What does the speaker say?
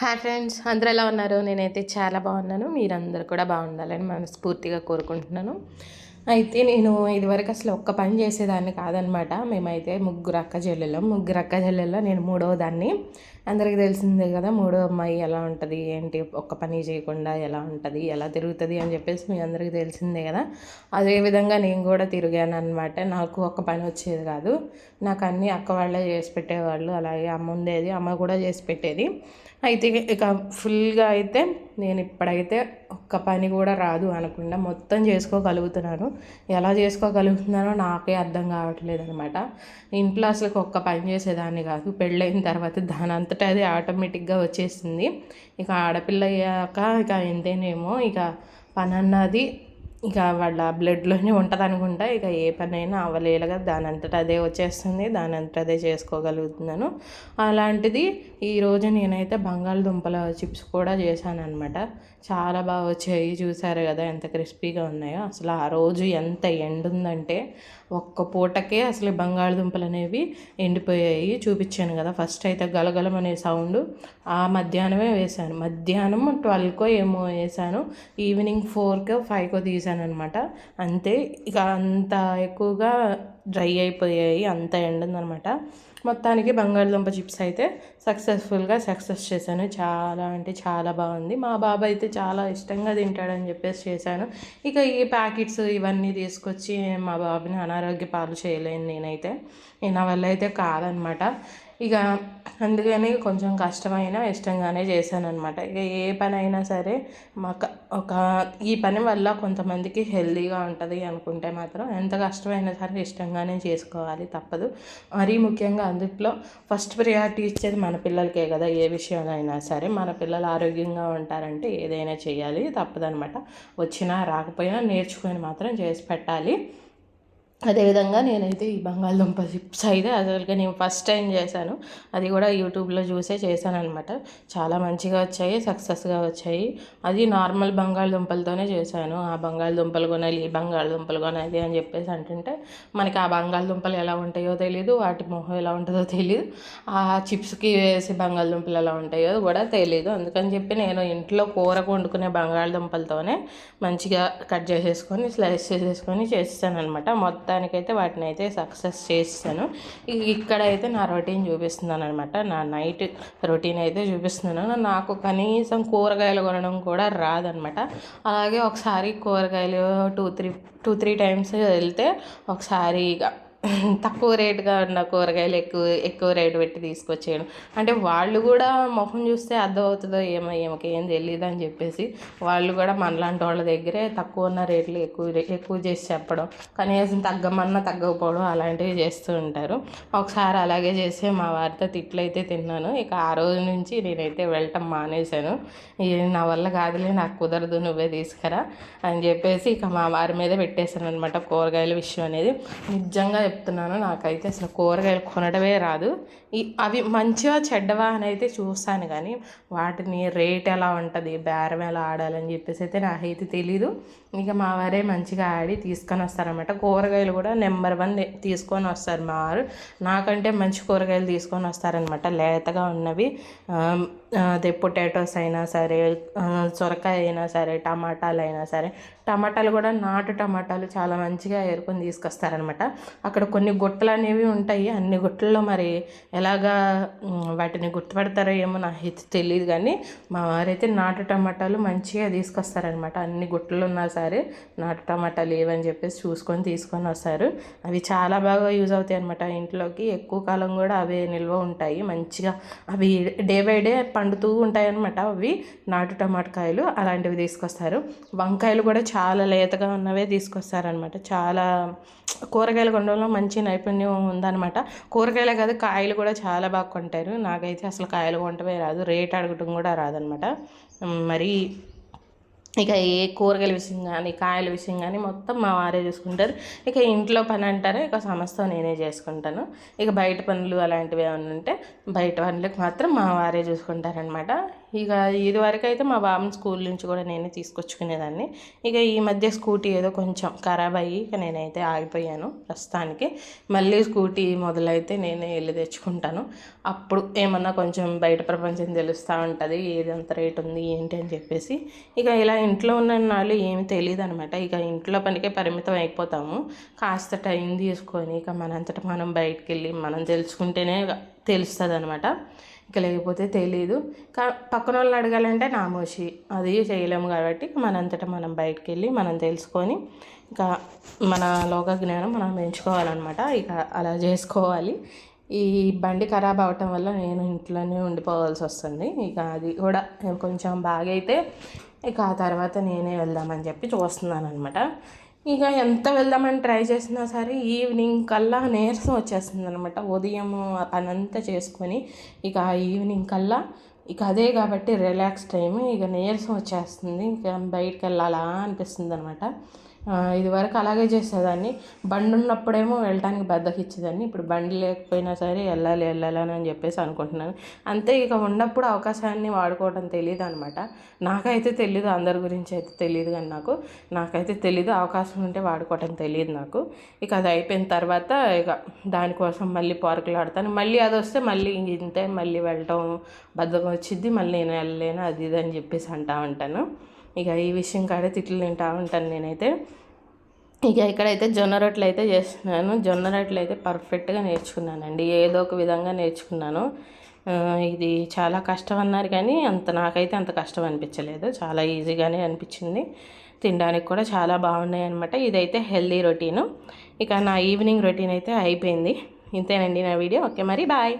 Hi friends అందరూ ఎలా ఉన్నారు? నేనైతే చాలా బాగున్నాను. మీరందరూ కూడా బాగుండాలని మనస్ఫూర్తిగా కోరుకుంటున్నాను. అయితే నేను ఇదివరకు అసలు ఒక్క పని చేసేదాన్ని కాదనమాట. మేమైతే ముగ్గురు అక్క చెల్లెలం ముగ్గురు అక్క చెల్లెల్లో నేను మూడవ దాన్ని అందరికీ తెలిసిందే కదా మూడో అమ్మాయి ఎలా ఉంటుంది ఏంటి ఒక్క పని చేయకుండా ఎలా ఉంటుంది ఎలా తిరుగుతుంది అని చెప్పేసి మీ అందరికీ తెలిసిందే కదా. అదే విధంగా నేను కూడా తిరిగాను అనమాట నాకు ఒక్క పని వచ్చేది కాదు. నాకు అన్నీ అక్క వాళ్ళే చేసి పెట్టేవాళ్ళు. అలాగే అమ్మ ఉండేది అమ్మ కూడా చేసి పెట్టేది. అయితే ఇక ఫుల్గా అయితే నేను ఇప్పుడైతే ఒక్క పని కూడా రాదు అనకుండా మొత్తం చేసుకోగలుగుతున్నాను. ఎలా చేసుకోగలుగుతున్నానో నాకే అర్థం కావట్లేదు అనమాట ఇంట్లో అసలు ఒక్క పని చేసేదాన్ని కాదు పెళ్ళైన తర్వాత దాని అంతటా అది ఆటోమేటిక్గా వచ్చేసింది. ఇక ఆడపిల్ల అయ్యాక ఇక ఇంతేనేమో ఇక పని అన్నది ఇక వాళ్ళ బ్లడ్లోనే ఉంటుంది అనుకుంటా ఇక ఏ పనైనా అవలేలుగా దాని అంతటా అదే వచ్చేస్తుంది. దాని అంతటా అదే చేసుకోగలుగుతున్నాను. అలాంటిది ఈరోజు నేనైతే బంగాళదుంపల చిప్స్ కూడా చేశాను అనమాట చాలా బాగా వచ్చాయి. చూసారు కదా ఎంత క్రిస్పీగా ఉన్నాయో. అసలు ఆ రోజు ఎంత ఎండుందంటే ఒక్క పూటకే అసలు బంగాళదుంపలు అనేవి ఎండిపోయాయి. చూపించాను కదా. ఫస్ట్ అయితే గలగలం అనే సౌండ్ ఆ మధ్యాహ్నమే వేశాను. మధ్యాహ్నం ట్వెల్వ్కో ఏమో వేసాను ఈవినింగ్ ఫోర్కో ఫైవ్కో తీసాను అనమాట అంతే ఇక అంత ఎక్కువగా డ్రై అయిపోయాయి అంత ఎండిందనమాట. మొత్తానికి బంగాళదుంప చిప్స్ అయితే సక్సెస్ఫుల్గా సక్సెస్ చేశాను. చాలా అంటే చాలా బాగుంది. మా బాబు అయితే చాలా ఇష్టంగా తింటాడని చెప్పేసి చేశాను. ఇక ఈ ప్యాకెట్స్ ఇవన్నీ తీసుకొచ్చి మా బాబుని అనారోగ్య పాలు చేయలేను నేనైతే. నా వల్ల అయితే కాదనమాట. ఇక అందుకని కొంచెం కష్టమైన ఇష్టంగానే చేశాను అనమాట ఇక ఏ పని అయినా సరే మాకు ఒక ఈ పని వల్ల కొంతమందికి హెల్తీగా ఉంటుంది అనుకుంటే మాత్రం ఎంత కష్టమైనా సరే ఇష్టంగా ఇష్టంగానే చేసుకోవాలి తప్పదు. మరీ ముఖ్యంగా అందుట్లో ఫస్ట్ ప్రియారిటీ ఇచ్చేది మన పిల్లలకే కదా ఏ విషయంలో సరే. మన పిల్లలు ఆరోగ్యంగా ఉంటారంటే ఏదైనా చేయాలి తప్పదనమాట వచ్చినా రాకపోయినా నేర్చుకొని మాత్రం చేసి పెట్టాలి. అదేవిధంగా నేనైతే ఈ బంగాళదుంప చిప్స్ అయితే అసలుగా నేను ఫస్ట్ టైం చేశాను. అది కూడా యూట్యూబ్లో చూసే చేశానమాట చాలా మంచిగా వచ్చాయి సక్సెస్గా వచ్చాయి. అది నార్మల్ బంగాళదుంపలతోనే చేశాను. ఆ బంగాళదుంపలు కొనాలి ఈ బంగాళదుంపలు కొనాలి అని చెప్పేసి అంటుంటే మనకి ఆ బంగాళదుంపలు ఎలా ఉంటాయో తెలియదు వాటి మొహం ఎలా ఉంటుందో తెలియదు ఆ చిప్స్కి వేసే బంగాళదుంపలు ఎలా ఉంటాయో కూడా తెలియదు అందుకని చెప్పి నేను ఇంట్లో కూర వండుకునే బంగాళదుంపలతోనే మంచిగా కట్ చేసేసుకొని స్లైస్ చేసేసుకొని చేస్తాను అనమాట మొత్తం మొత్తానికైతే వాటిని అయితే సక్సెస్ చేస్తాను ఇక్కడైతే నా రొటీన్ చూపిస్తున్నాను అనమాట నా నైట్ రొటీన్ అయితే చూపిస్తున్నాను. నాకు కనీసం కూరగాయలు కొనడం కూడా రాదనమాట అలాగే ఒకసారి కూరగాయలు two three two three times వెళ్తే ఒకసారి ఇక తక్కువ రేటుగా ఉన్న కూరగాయలు ఎక్కువ ఎక్కువ రేటు పెట్టి తీసుకొచ్చేయడం. అంటే వాళ్ళు కూడా మొహం చూస్తే అర్థమవుతుందో ఏమో ఏమకి ఏం తెలియదు అని చెప్పేసి వాళ్ళు కూడా మనలాంటి వాళ్ళ దగ్గరే తక్కువ ఉన్న రేట్లు ఎక్కువ ఎక్కువ చేసి చెప్పడం కనీసం తగ్గమన్నా తగ్గకపోవడం అలాంటివి చేస్తూ ఉంటారు. ఒకసారి అలాగే చేసి మా వారితో తిట్లు అయితే తిన్నాను. ఇక ఆ రోజు నుంచి నేనైతే వెళ్ళటం మానేశాను. నా వల్ల కాదులే నాకు కుదరదు నువ్వే తీసుకురా అని చెప్పేసి ఇక మా వారి మీద పెట్టేశాను అనమాట కూరగాయల విషయం అనేది. నిజంగా చెప్తున్నాను. నాకైతే అసలు కూరగాయలు కొనడమే రాదు. ఈ అవి మంచిగా చెడ్డవా అని అయితే చూస్తాను కానీ వాటిని రేట్ ఎలా ఉంటుంది బేరం ఎలా ఆడాలని చెప్పేసి అయితే నాకైతే తెలీదు. ఇక మా వారే మంచిగా ఆడి తీసుకొని వస్తారనమాట కూరగాయలు కూడా నెంబర్ వన్ తీసుకొని వస్తారు మా వారు. నాకంటే మంచి కూరగాయలు తీసుకొని వస్తారనమాట లేతగా ఉన్నవి. అదే పొటాటోస్ అయినా సరే సొరకాయ అయినా సరే టమాటాలు అయినా సరే టమాటాలు కూడా నాటు టమాటాలు చాలా మంచిగా ఏరుకొని తీసుకొస్తారనమాట అక్కడ కొన్ని గుట్టలు అనేవి ఉంటాయి. అన్ని గుట్టల్లో మరి ఎలాగా వాటిని గుర్తుపడతారో ఏమో నాకు తెలియదు కానీ మా వారైతే నాటు టమాటాలు మంచిగా తీసుకొస్తారనమాట అన్ని గుట్టలు ఉన్నా సరే నాటు టమాటాలు ఏవని చెప్పేసి చూసుకొని తీసుకొని వస్తారు. అవి చాలా బాగా యూజ్ అవుతాయి అనమాట ఇంట్లోకి ఎక్కువ కాలం కూడా అవే నిల్వ ఉంటాయి. మంచిగా అవి డే బై డే పండుతూ ఉంటాయన్నమాట అవి. నాటు టమాటకాయలు అలాంటివి తీసుకొస్తారు. వంకాయలు కూడా చాలా లేతగా ఉన్నవే తీసుకొస్తారనమాట చాలా కూరగాయలు కొనడంలో మంచి నైపుణ్యం ఉందన్నమాట. కూరగాయలే కాదు కాయలు కూడా చాలా బాగా కొంటారు. నాకైతే అసలు కాయలు కొంటమే రాదు. రేట్ అడగటం కూడా రాదనమాట మరి ఇక ఏ కూరగాయల విషయం కానీ కాయల విషయం కానీ మొత్తం మా వారే చూసుకుంటారు. ఇక ఇంట్లో పని అంటారా ఇక సమస్త నేనే చేసుకుంటాను. ఇక బయట పనులు అలాంటివి ఏమైనా ఉంటే బయట పనులకు మాత్రం మా వారే చూసుకుంటారనమాట ఇక ఇది వరకు అయితే మా బాబుని స్కూల్ నుంచి కూడా నేనే తీసుకొచ్చుకునేదాన్ని. ఇక ఈ మధ్య స్కూటీ ఏదో కొంచెం ఖరాబ్ అయ్యి ఇక నేనైతే ఆగిపోయాను ప్రస్తుతానికి. మళ్ళీ స్కూటీ మొదలైతే నేనే వెళ్ళి తెచ్చుకుంటాను. అప్పుడు ఏమన్నా కొంచెం బయట ప్రపంచం తెలుస్తూ ఉంటుంది ఏది అంత రేట్ ఉంది ఏంటి అని చెప్పేసి. ఇక ఇలా ఇంట్లో ఉన్న నాళ్ళు ఏమి తెలియదు అనమాట ఇక ఇంట్లో పనికే పరిమితం అయిపోతాము. కాస్త టైం తీసుకొని ఇక మనంతటా మనం బయటకు వెళ్ళి మనం తెలుసుకుంటేనే తెలుస్తుంది అనమాట ఇక లేకపోతే తెలియదు కా పక్కన వాళ్ళని అడగాలంటే నామోషి. అది చేయలేము కాబట్టి మనంతటా మనం బయటకు వెళ్ళి మనం తెలుసుకొని ఇంకా మన లోక జ్ఞానం మనం పెంచుకోవాలన్నమాట. ఇక అలా చేసుకోవాలి. ఈ బండి ఖరాబ్ అవటం వల్ల నేను ఇంట్లోనే ఉండిపోవాల్సి వస్తుంది. ఇక అది కూడా కొంచెం బాగా అయితే ఇక ఆ తర్వాత నేనే వెళ్దామని చెప్పి చూస్తున్నాను అనమాట ఇక ఎంత వెళ్దామని ట్రై చేసినా సరే ఈవినింగ్ కల్లా నీరసం వచ్చేస్తుంది అనమాట ఉదయం అనంతా చేసుకొని ఇక ఆ ఈవినింగ్ కల్లా ఇక అదే కాబట్టి రిలాక్స్ టైం ఇక నీరసం వచ్చేస్తుంది. ఇక బయటకు వెళ్ళాలా అనిపిస్తుంది అనమాట ఇదివరకు అలాగే చేసేదాన్ని. బండి ఉన్నప్పుడేమో వెళ్ళటానికి బద్దకిచ్చేదాన్ని. ఇప్పుడు బండి లేకపోయినా సరే వెళ్ళాలి వెళ్ళాలని అని చెప్పేసి అనుకుంటున్నాను. అంతే ఇక ఉన్నప్పుడు అవకాశాన్ని వాడుకోవడం తెలియదు అనమాట నాకైతే తెలీదు అందరి గురించి అయితే తెలియదు కానీ నాకు. నాకైతే తెలీదు అవకాశం ఉంటే వాడుకోవటం తెలియదు నాకు. ఇక అది అయిపోయిన తర్వాత ఇక దానికోసం మళ్ళీ పార్కులు ఆడతాను మళ్ళీ అది వస్తే మళ్ళీ ఇంతే మళ్ళీ వెళ్ళటం బద్దకం వచ్చింది మళ్ళీ నేను వెళ్ళలేను అది ఇది అని చెప్పేసి అంటా ఉంటాను. ఇక ఈ విషయం కాడే తిట్లు తింటా ఉంటాను నేనైతే. ఇక ఇక్కడైతే జొన్న రొట్టెలు అయితే చేస్తున్నాను. జొన్న రొట్టెలు అయితే పర్ఫెక్ట్గా నేర్చుకున్నానండి. ఏదో ఒక విధంగా నేర్చుకున్నాను. ఇది చాలా కష్టం అన్నారు కానీ అంత నాకైతే అంత కష్టం అనిపించలేదు. చాలా ఈజీగానే అనిపించింది. తినడానికి కూడా చాలా బాగున్నాయి అనమాట ఇదైతే హెల్దీ రొటీను. ఇక నా ఈవినింగ్ రొటీన్ అయితే అయిపోయింది. ఇంతేనండి నా వీడియో. ఓకే మరి బాయ్.